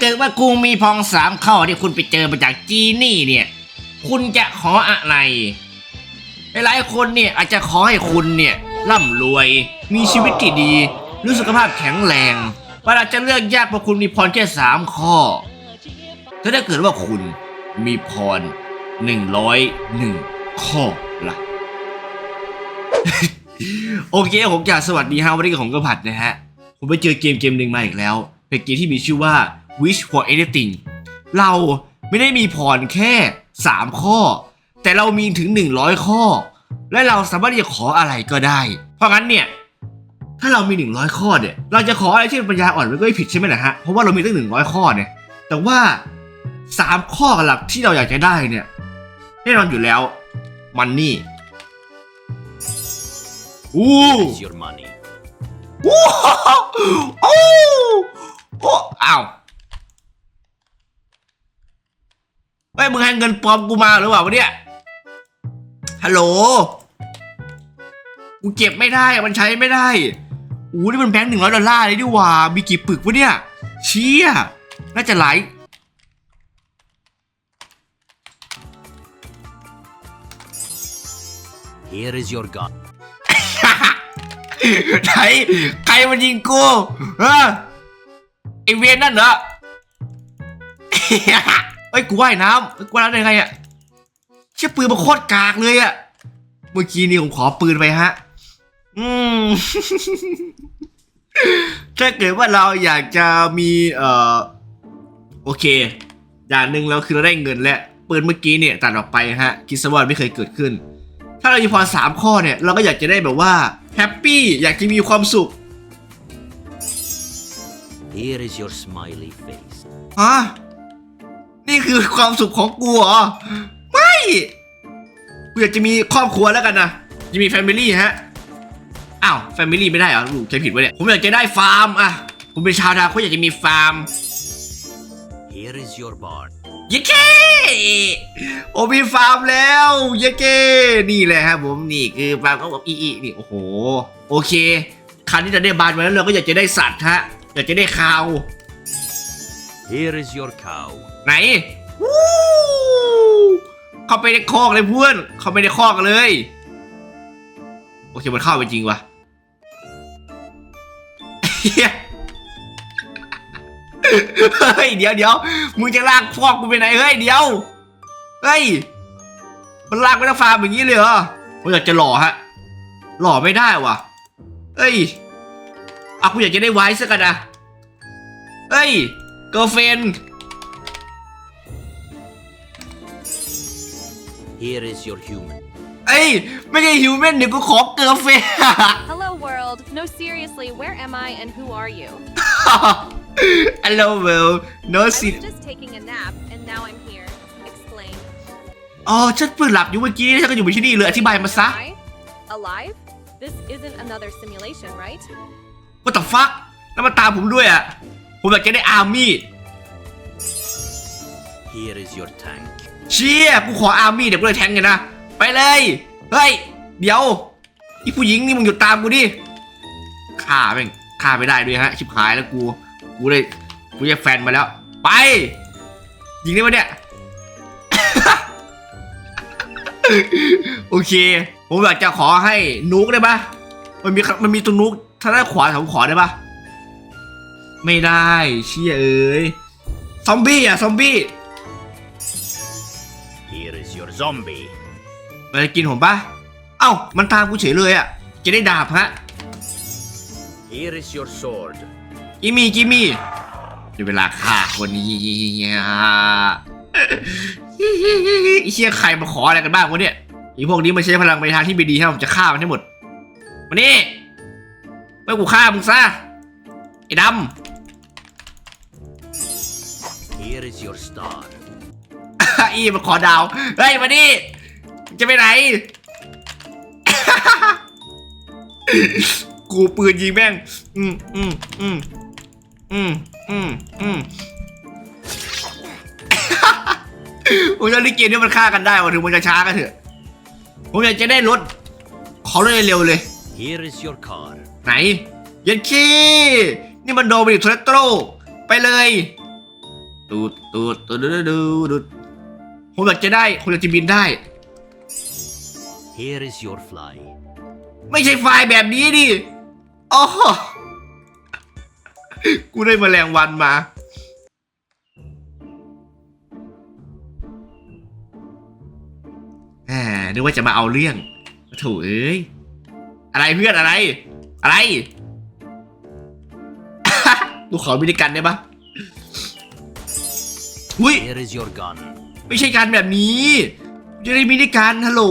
เกิดว่ากูมีพองสามข้อที่คุณไปเจอมาจากจีนี่เนี่ย คุณจะขออะไร หลายๆคนเนี่ยอาจจะขอให้คุณเนี่ยร่ำรวย มีชีวิตที่ดีรือสุขภาพแข็งแรงเวลาจะเลือกยากเพราะคุณมีพรแค่สามข้อ แต่ถ้าเกิดว่าคุณมีพรหนึ่งร้อยหนึ่งข้อล่ะ โอเคผมจะสวัสดีฮะวันนี้กับผมกระผัดนะฮะ ผมไปเจอเกมเกมหนึ่งมาอีกแล้ว เป็นเกมที่มีชื่อว่า Wish for Anything เราไม่ได้มีพรแค่ 3 ข้อ แต่เรามีถึง 100 ข้อ และเราสามารถที่จะขออะไรก็ได้ เพราะงั้นเนี่ยถ้าเรามี 100 ข้อเนี่ย เราจะขออะไรที่เป็นปัญญาอ่อนมันก็ไม่ผิดใช่ไหมล่ะฮะ เพราะว่าเรามีตั้ง 100 ข้อเนี่ย แต่ว่า 3 ข้อหลักที่เราอยากจะได้เนี่ยแน่นอนอยู่แล้วมันนี่อู้ is your money. โอ้โอ้โอ้อ้าว เฮ้ยมึงให้เงินปลอมกูมาหรือเปล่าวะเนี่ยฮัลโหลกูเก็บไม่ได้อะมันใช้ไม่ได้อู้นี่มันแบงค์หนึ่งร้อยดอลลาร์เลยดิว่า มีกี่ปึกวะเนี่ย เชี่ยน่าจะหลาย Here is your gun. ไหนใครมันยิงกูเออไอเวียนนั่นเหรอ เฮ้ยกูว่ายน้ำเฮ้ยกูว่ายน้ำได้ไงอะเชี่ยปืนมันโคตรกากเลยอะเมื่อกี้นี่ผมขอปืนไปฮะ อืม ถ้าเกิดว่าเราอยากจะมีเอ่อโอเค อย่างหนึ่งเราคือเราได้เงินและปืนเมื่อกี้เนี่ยตัดออกไปฮะคิดซะว่าไม่เคยเกิดขึ้น ถ้าเรามีพรสามข้อเนี่ยเราก็อยากจะได้แบบว่าแฮปปี้อยากจะมีความสุข Here is your smiley face. ฮะ นี่คือความสุขของกูเหรอ ไม่กูอยากจะมีครอบครัวแล้วกันนะจะมีแฟมิลี่ฮะ อ้าวแฟมิลี่ไม่ได้เหรอลูกใช้ผิดวะเนี่ย ผมอยากจะได้ฟาร์มอะผมเป็นชาวนาเขาอยากจะมีฟาร์ม Here is your barn. เยเก้โอมีฟาร์มแล้วเยเก้นี่แหละครับผมนี่คือฟาร์มของผมอีอีนี่โอ้โห โอเคคันที่จะได้บานมาแล้วเราก็อยากจะได้สัตว์ฮะอยากจะได้ข้าว Here is your cow. ไหนวู้เข้าไปในคอกเลยเพื่อน เข้าไปในคอกเลย โอเคมันเข้าไปจริงวะเฮ้ยเดี๋ยวเดี๋ยวมึงจะลากพอกกูไปไหนเฮ้ยเดี๋ยวเฮ้ยมันลากไปทั้งฟาร์มอย่างนี้เลยเหรอผมอยากจะหล่อฮะ หล่อไม่ได้ว่ะเฮ้ยอะกูอยากจะได้ไว้สักกันนะเฮ้ยเกิร์ลเฟน Here is your human. เอ้ย ไม่ใช่ฮิวแมนเดี๋ยวกูขอเกิร์ลเฟน Hello, world. No, seriously, where am I and who are you? Hello world no I sin was just taking a nap and now I'm here. Explain. อ๋อฉันเพิ่งหลับอยู่เมื่อกี้ฉันก็อยู่ที่นี่เลยอธิบายมาซะ I? Alive? This isn't another simulation, right? What the fuck แล้วมาตามผมด้วยอ่ะ ผมอยากจะได้อาร์มี่ Here is your tank. เชี่ยกูขออาร์มี่เดี๋ยวกูเลยแทงกันนะ ไปเลย เฮ้ย เดี๋ยวอีผู้หญิงนี่มึงหยุดตามกูดิฆ่าแม่งฆ่าไม่ได้ด้วยฮะ ชิบหายแล้วกู กูเลยกูจะแฟนมาแล้ว ไป ยิงได้ปะเนี่ย โอเค ผมอยากจะขอให้นุกได้ปะมันมีมันมีตัวนุกถ้าได้ขวาผมขอได้ปะไม่ได้ เชี่ยเอ้ย ซอมบี้อะ ซอมบี้ Here is your zombie. มันจะกินผมปะเอ้า มันตามกูเฉยเลยอะจะได้ดาบฮะ Here is your sword. กิมมี่กิมมี่เดี๋ยวเวลาฆ่าคนนี้ไอเชี่ยใครมาขออะไรกันบ้างวะเนี่ยไอพวกนี้มันใช้พลังไปทางที่ไม่ดีครับผมจะฆ่ามันให้หมดมานี่ไม่กูฆ่ามึงซะไอ้ด Here is your star. ำอีมันขอดาวเฮ้ยมานี่จะไปไหน กูปืนยิงแม่ง อืมอืมอืมอืมอืมอืมผมจะเล่นเกมนี้มันฆ่ากันได้วะถึงมันจะช้าก็เถอะ ผมอยากจะได้รถ ขอรถเร็วๆเลย Here is your car. ไหน ยันคีนี่มันโดมินิกโทเรโตรไปเลย ตูดตูดตูดตูดตูดตูด ผมอยากจะได้ผมอยากจะบินได้ Here is your fly. ไม่ใช่ไฟล์แบบนี้ดิโอ้โหกูได้แมลงวันมา แหมนึกว่าจะมาเอาเรื่องโถูเอ้ย อะไรเพื่อนอะไร อะไร กูขอมินิกันได้ปะอุ้ย Here is your gun. ไม่ใช่การแบบนี้ จะได้มินิกันฮัลโหล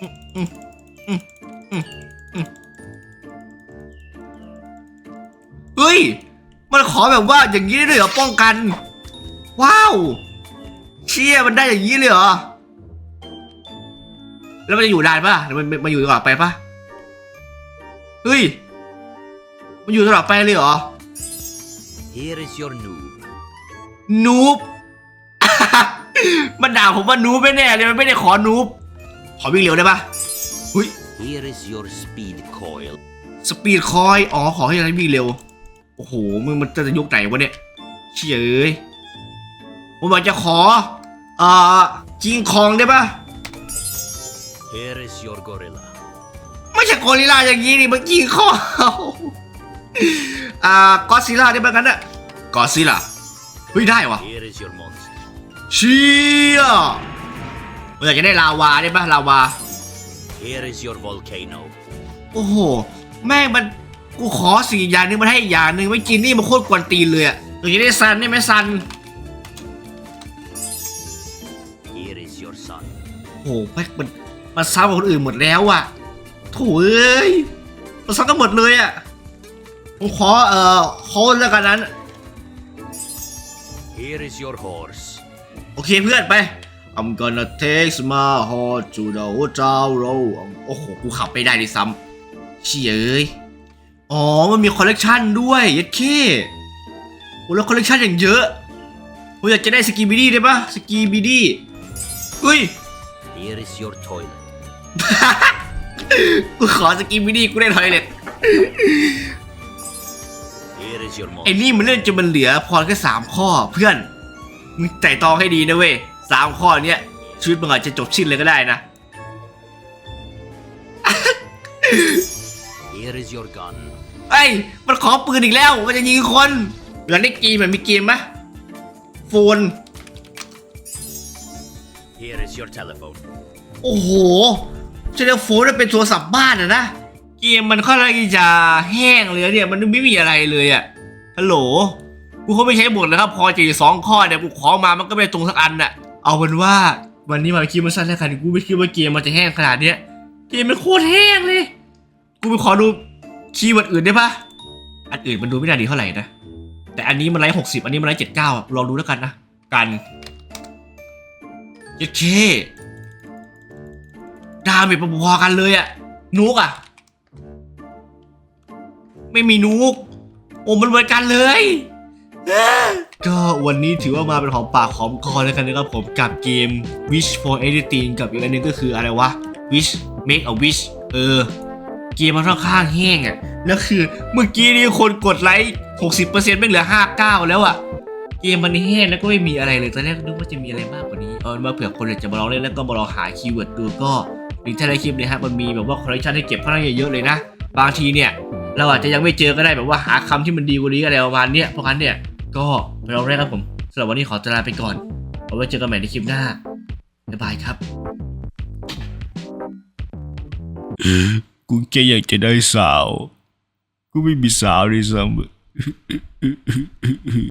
อืมอืมอืมอืมเฮ้ย มันขอแบบว่าอย่างนี้ได้เลยเหรอป้องกัน ว้าว เชี่ยมันได้อย่างนี้เลยเหรอ แล้วมันจะอยู่นานปะหรือมันมันมันอยู่ตลอดไปปะเฮ้ย มันอยู่ตลอดไปเลยเหรอ Here is your noob. นูบ มันด่าผมว่านูบแน่ๆเลยมันไม่ได้ขอนูบขอวิ่งเร็วได้ปะหุ้ย Here is your speed coil. สปีดคอยอ๋อขอให้เราวิ่งเร็ว โอ้โหมึงมันจะยุคไหนวะเนี่ยเชี่ยเอ้ยผมอยากจะขอเอ่อจิงคองได้ปะ Here is your gorilla. ไม่ใช่กอริลลาอย่างนี้นี่มันจิงคองอ่ากอซิล่าได้ปะกันอะกอซิล่าเฮ้ยได้วะ Here is your monster. เชี่ยผมอยากจะได้ลาวาได้ปะลาวา Here is your volcano. โอ้โห แม่งมันกูขอสิ่งอย่างหนึงมันให้อีกอย่างหนึ่งไม่กินนี่มันโคตรกวนตีนเลยอะอยากจะได้ซันได้ไหมซัน Here is your sun. โอ้โหแม่งมันมันซ้ำกับคนอื่นหมดแล้วอะโถูเอ้ยมันซ้ำกันหมดเลยอะผมขอเอ่อโค้ดแล้วกันนั้น Here is your horse. โอเคเพื่อนไป I'm gonna take my horse to the hotel road โอ้โห กูขับไปได้ดิซ้ำเชี่ยเอ้ยอ๋อ มันมีคอลเลกชันด้วยยัดเคโอ้แล้วคอลเลกชันอย่างเยอะผมอยากจะได้สกีบิดี้ได้ปะสกีบิดี้เฮ้ย Here is your toilet. กูขอสกีบิดี้กูได้ทอยเล็ต Here is your ไอ้ monster. นี่มันเล่นจนมันเหลือพรแค่สามข้อเพื่อน มึงไต่ตองให้ดีนะเว้ยสามข้อเนี้ยชีวิตมึงอาจจะจบสิ้นเลยก็ได้นะ Here is your gun. เอ้ยมันขอปืนอีกแล้ว มันจะยิงคนหลังได้เกมมันมีเกมไหมโฟน Here is your telephone. โอ้โหเจเนโฟนมันเป็นโทรศัพท์บ้านอะนะ เกมมันค่อนข้างที่จะแห้งเลยเนี่ย มันไม่มีอะไรเลยอะฮัลโหล กูเขาไม่ใช้หมดแล้วครับพอจะสองข้อเนี่ยกูขอมามันก็ไม่ตรงสักอันอะเอาเป็นว่าวันนี้มาคิดมาสั้นแล้วกันกูไม่คิดว่าเกมมันจะแห้งขนาดเนี้ยเกมมันโคตรแห้งเลย กูไปขอดูคีย์เวิร์ดอื่นได้ปะอันอื่นมันดูไม่น่าดีเท่าไหร่นะแต่อันนี้มันไลท์หกสิบอันนี้มันไลท์เจ็ดเก้าลองดูแล้วกันนะกันเจ็ดเคดาเมจพอๆกันเลยอะนุกอะไม่มีนุกโอ้มันเหมือนกันเลย ก็วันนี้ถือว่ามาเป็นหอมปากหอมคอแล้วกันนะครับผมกับเกม Wish for Anything กับอีกอันนึงก็คืออะไรวะ Wish Make a Wish เออ เกมมันค่อนข้างแห้งอะแล้วคือเมื่อกี้นี่คนกดไลค์60%ไม่เหลือ 59 แล้วอะเกมมันแห้งแล้วก็ไม่มีอะไรเลยตอนแรกนึกว่าจะมีอะไรมากกว่านี้เอาเป็นว่าเผื่อคนอยากจะมาลองเล่นแล้วก็มาลองหาคีย์เวิร์ดดูก็ลิงก์ใต้คลิปเนี่ยฮะมันมีแบบว่าคอลเลคชันให้เก็บค่อนข้างเยอะเลยนะ บางทีเนี่ย เราอาจจะยังไม่เจอก็ได้แบบว่าหาคำที่มันดีกว่านี้อะไรประมาณเนี้ยเพราะงั้นเนี่ย ก็เป็นเราแรกครับผมสำหรับวันนี้ขอตลาไปก่อนเอาไว้เจอกันใหม่ในคลิปหน้าบ๊ายบายครับ กูแค่อยากจะได้สาว กูไม่มีสาวเลยซ้ำ